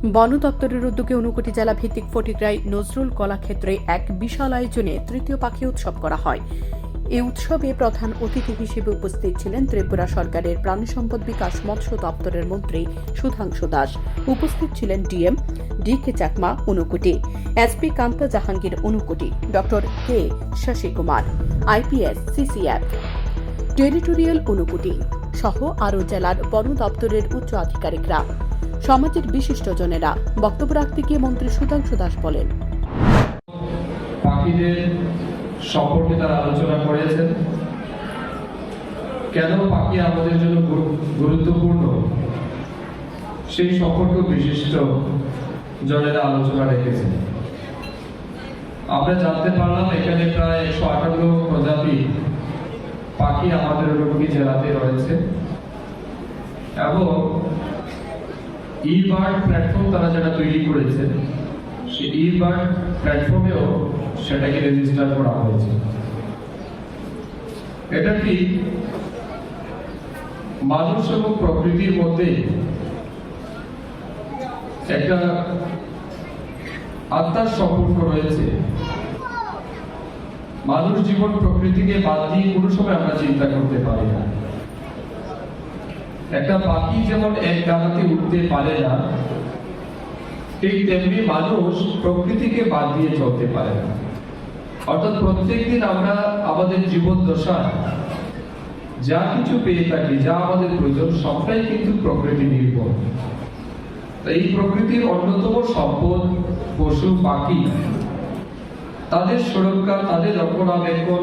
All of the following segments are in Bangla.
বন দপ্তরের উদ্যোগে ঊনকোটি জেলা ভিত্তিক ফটিকরাই নজরুল কলাক্ষেত্রে এক বিশাল আয়োজনে তৃতীয় পাখি উৎসব করা হয়। এই উৎসবে প্রধান অতিথি হিসেবে উপস্থিত ছিলেন ত্রিপুরা সরকারের প্রাণী সম্পদ বিকাশ মৎস্য দপ্তরের মন্ত্রী সুধাংশু দাস। উপস্থিত ছিলেন DM D K Chakma Unakoti, SP Kanta Jahangir Unakoti, doctor K Shashi Kumar IPS CCF, territorial Unakoti সহ আরও জেলার বন দপ্তরের উচ্চ আধিকারিকরা। সমাজের বিশিষ্টজনেরা বক্তব্য রাখতে গিয়ে মন্ত্রী সুধাংশু দাস বলেন। সম্পর্কে তারা আলোচনা করেছেন। কেন পাখি আমাদের জন্য গুরুত্বপূর্ণ? সেই সম্পর্ক বিশিষ্ট জনেরা আলোচনা রেখেছেন। আমরা জানতে পারলাম এখানে প্রায় একশো আটান্ন প্রজাতি পাখি আমাদের ঊনকোটি জেলাতে রয়েছে। এবং ই প্ল্যাটফর্ম তারা যেটা তৈরি করেছে, সেই ই প্ল্যাটফর্মেও সেটাকে রেজিস্টার করা হয়েছে। এটা কি মানুষ এবং প্রকৃতির মধ্যে একটা আত্মার সম্পর্ক রয়েছে? মানুষ জীবন প্রকৃতিকে বাদ দিয়ে কোনো সময় আমরা চিন্তা করতে পারি না। একটা পাখি যেমন এক ডানাতে উঠতে পারে না, ঠিক তেমনি মানুষ প্রকৃতিকে বাদ দিয়ে চলতে পারে না। অর্থাৎ প্রত্যেকদিন আমরা আমাদের জীবন দশা যা কিছু পেয়ে থাকি, যা আমাদের প্রয়োজন, সবটাই কিন্তু প্রকৃতি নির্ভর। এই প্রকৃতির অন্যতম সম্পদ পশু, পাখি। তাদের সুরক্ষা, তাদের রক্ষণাবেক্ষণ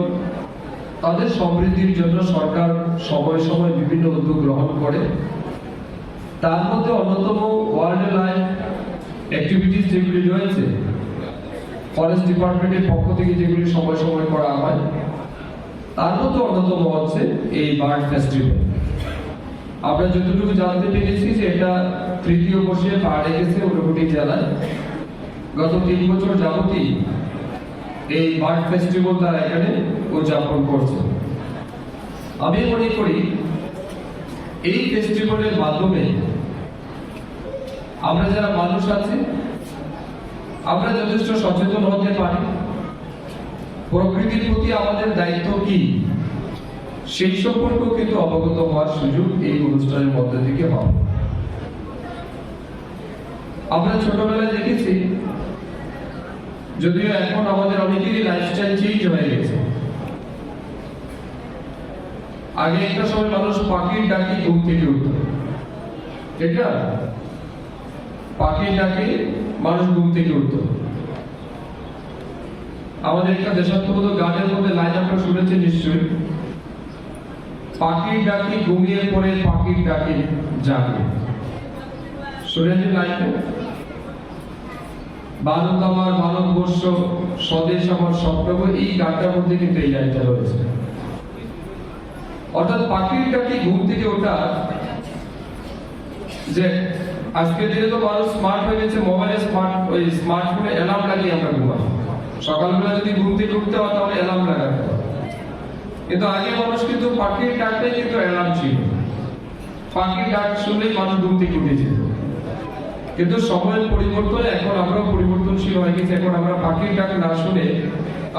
তাদের সমৃদ্ধির জন্য সরকার সময় সময় বিভিন্ন উদ্যোগ গ্রহণ করে। তার মধ্যে অন্যতম ওয়ার্ল্ড লাইফ অ্যাক্টিভিটিস যেগুলি রয়েছে, ফরেস্ট ডিপার্টমেন্টের পক্ষ থেকে যেগুলি সময় সময় করা হয়, তার মধ্যে অন্যতম হচ্ছে এই বার্ড ফেস্টিভ্যাল। আমরা যতটুকু জানতে পেরেছি যে এটা তৃতীয় বর্ষে পা রেখেছে ঊনকোটি জেলায়। গত তিন বছর যাবতই এই বার্ড ফেস্টিভ্যাল তারা এখানে উদযাপন করছে। আমি মনে করি, এই ফেস্টিভ্যালের মাধ্যমে আমরা যারা মানুষ আছি, আমরা যথেষ্ট সচেতন হতে পারি। প্রকৃতির প্রতি আমাদের দায়িত্ব কি? সেই সম্পর্কেও কিন্তু অবগত হওয়ার সুযোগ এই অনুষ্ঠানের মধ্যে থেকে হবে আমরা ছোটবেলায় দেখেছি, যদিও এখন আমাদের অনেকেরই লাইফস্টাইল চেঞ্জ হয়ে গেছে। আগে একটা সময় মানুষ পাখির ডাকি ঘুম থেকে উঠত। ঠিক না? পাখির ডাকে মানুষ ঘুম থেকে উঠত। আমাদের একটা দেশাত্মবোধক গানের মধ্যে লাইন আপনারা শুনেছেন নিশ্চয়ই। পাখির ডাকি ঘুমিয়ে পড়ে, পাখির ডাকে জাগে। শুনেছেন লাইনটা ভারত আমার ভারতবর্ষ স্বদেশ আমার স্বপ্ন এই গানটার মধ্যে কিন্তু এই লাইনটা রয়েছে। অর্থাৎ পাখির ডাকি ঘুম থেকে ওঠা? যে আজকের দিনে তো মানুষ স্মার্ট হয়ে গেছে মোবাইলে স্মার্ট ওই স্মার্টফোনে অ্যালার্ম লাগিয়ে আমরা ঘুমাই। সকালবেলা যদি ঘুম থেকে উঠতে হয়, তাহলে অ্যালার্ম লাগাতে হয়। কিন্তু আগে মানুষ কিন্তু পাখির ডাকটাই কিন্তু অ্যালার্ম ছিল। পাখির ডাক শুনলেই মানুষ ঘুম থেকে উঠেছিল কিন্তু সময়ের পরিবর্তনে, এখন আমরা পরিবর্তনশীল হয়ে গেছে। এখন আমরা পাখির ডাক না শুনে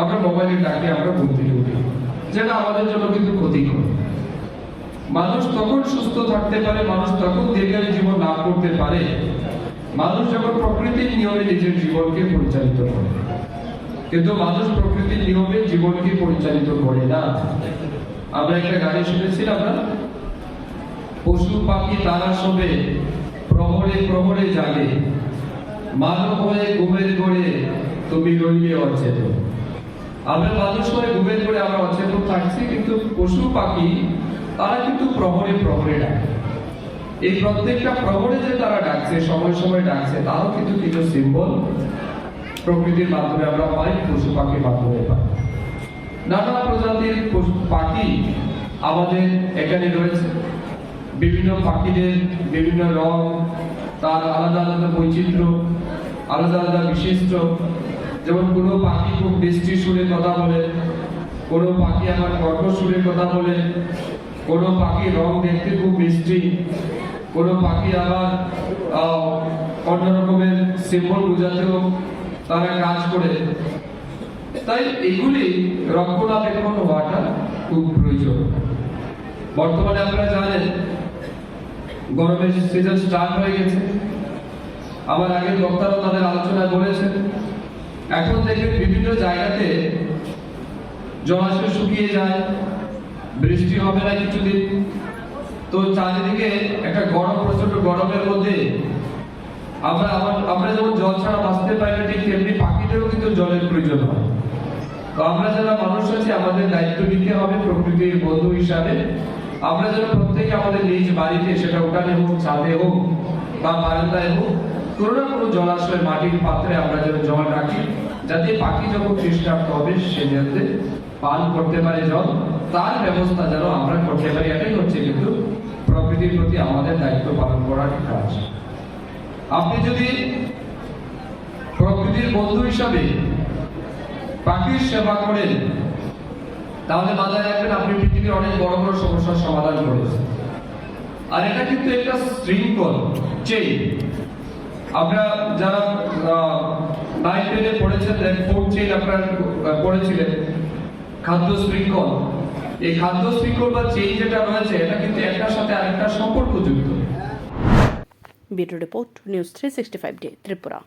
আমরা মোবাইলের ডাকে আমরা ঘুম থেকে উঠি। যেটা আমাদের জন্য কিন্তু ক্ষতিকর। মানুষ তখন সুস্থ থাকতে পারে, মানুষ তখন দীর্ঘায়ু জীবন লাভ করতে পারে। মানুষ যখন প্রকৃতির নিয়মে নিজের জীবনকে পরিচালিত করে। কিন্তু মানুষ প্রকৃতির নিয়মে জীবনকে পরিচালিত করে না। আমরা একটা গাড়ি শুনেছিলাম না পশু পাখি তারা শোবে, প্রহরে প্রহরে জাগে। মানব হয়ে ঘুমের করে তুমি রইলে অচেতন। আমরা মানুষ হয়ে ঘুমের করে আমরা অচেতন থাকছি, কিন্তু পশু পাখি, তারা কিন্তু প্রহরে প্রহরে ডাকে। এই প্রত্যেকটা প্রহরে যে তারা ডাকছে, সময় সময় ডাকছে তাও কিন্তু কিছু সিম্বল প্রকৃতির মাধ্যমে আমরা পাই, পশু পাখির মাধ্যমে পাই। নানা প্রজাতির পাখি আমাদের এখানে রয়েছে। বিভিন্ন পাখিদের বিভিন্ন রং, তার আলাদা আলাদা বৈচিত্র্য, আলাদা আলাদা বিশিষ্ট যেমন কোনো পাখি খুব মিষ্টি সুরে কথা বলে, কোনো পাখি আবার কর্কশ সুরে কথা বলে, কোনো পাখির রং দেখতে খুব মিষ্টি, কোনো পাখি আবার অন্য রকমের সিম্বল বোঝাতেও তারা কাজ করে। তাই এগুলি রক্ষণাবেক্ষণ হওয়াটা খুব প্রয়োজন। বর্তমানে আপনারা জানেন, গরমের সিজন স্টার্ট হয়ে গেছে। আমার আগের বক্তারা তাদের আলোচনায় বলেছেন এখন দেখবেন বিভিন্ন জায়গাতে জলাশয় শুকিয়ে যায়, বৃষ্টি হবে না কিছুদিন। তো চারিদিকে একটা গরম প্রচণ্ড গরমের মধ্যে আমরা আমার- যেমন জল ছাড়া বাঁচতে পারি না, ঠিক তেমনি পাখিদেরও কিন্তু জলের প্রয়োজন হয়। তো আমরা যারা মানুষ আছি, আমাদের দায়িত্ব নিতে হবে প্রকৃতির বন্ধু হিসাবে। আমরা যেন প্রত্যেকে আমাদের নিজ বাড়িতে সেটা উঠানে হোক, ছাদে হোক বা বারান্দায় হোক কোনো না কোনো জলাশয় মাটির পাত্রে আমরা যেন জল রাখি, যাতে পাখি যখন তৃষ্ণার্ত হবে, সে যাতে পান করতে পারে জল, তার ব্যবস্থা যেন আমরা করতে পারি, এটাই হচ্ছে কিন্তু প্রকৃতির প্রতি আমাদের দায়িত্ব পালন করার কাজ। আপনি যদি প্রকৃতির বন্ধু হিসাবে পাখির সেবা করেন, তাহলে মাথায় রাখবেন আপনি পৃথিবীর অনেক বড় বড় সমস্যার সমাধান করেছেন। আর এটা কিন্তু একটা শৃঙ্খল চেইন আমরা যারা নাইন টেনে পড়েছেন ফোর্থ চেইন আপনারা পড়েছিলেন, খাদ্য শৃঙ্খল। এই খাদ্য শৃঙ্খল বা চেইন যেটা রয়েছে, এটা কিন্তু একটার সাথে আরেকটা সম্পর্কযুক্ত bureau report, news three sixty five day, Tripura.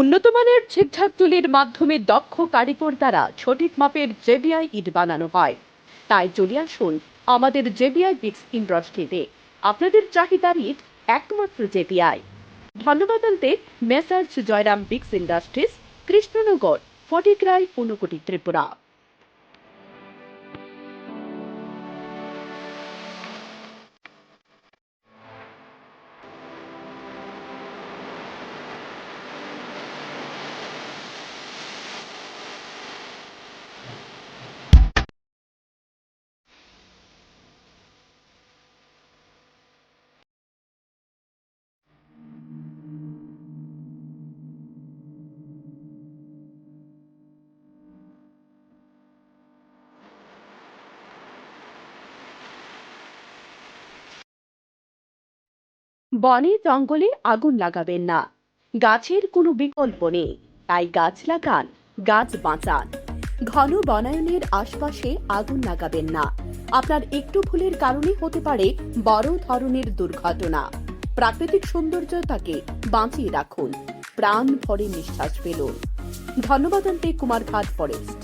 উন্নত মানের ঝিকঝাক তুলির মাধ্যমে দক্ষ কারিগর দ্বারা সঠিক মাপের জেবিআই ইট বানানো হয়। তাই চলে আসুন আমাদের জেবিআই বিক্স ইন্ডাস্ট্রিতে। আপনাদের চাহিদার ইট একমাত্র জেবিআই। ধন্যবাদ আনতে messrs Jayram bricks industries, Krishnanagar Fatikroy Unakoti Tripura. বনে জঙ্গলে আগুন লাগাবেন না। গাছের কোনো বিকল্প নেই, তাই গাছ লাগান, গাছ বাঁচান। ঘন বনায়নের আশপাশে আগুন লাগাবেন না। আপনার একটু ভুলের কারণে হতে পারে বড় ধরনের দুর্ঘটনা। প্রাকৃতিক সৌন্দর্যতাকে বাঁচিয়ে রাখুন। প্রাণ ভরে নিঃশ্বাস ফেলুন। ধন্যবাদ আনতে Kumarghat forest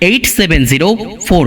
eight seven zero four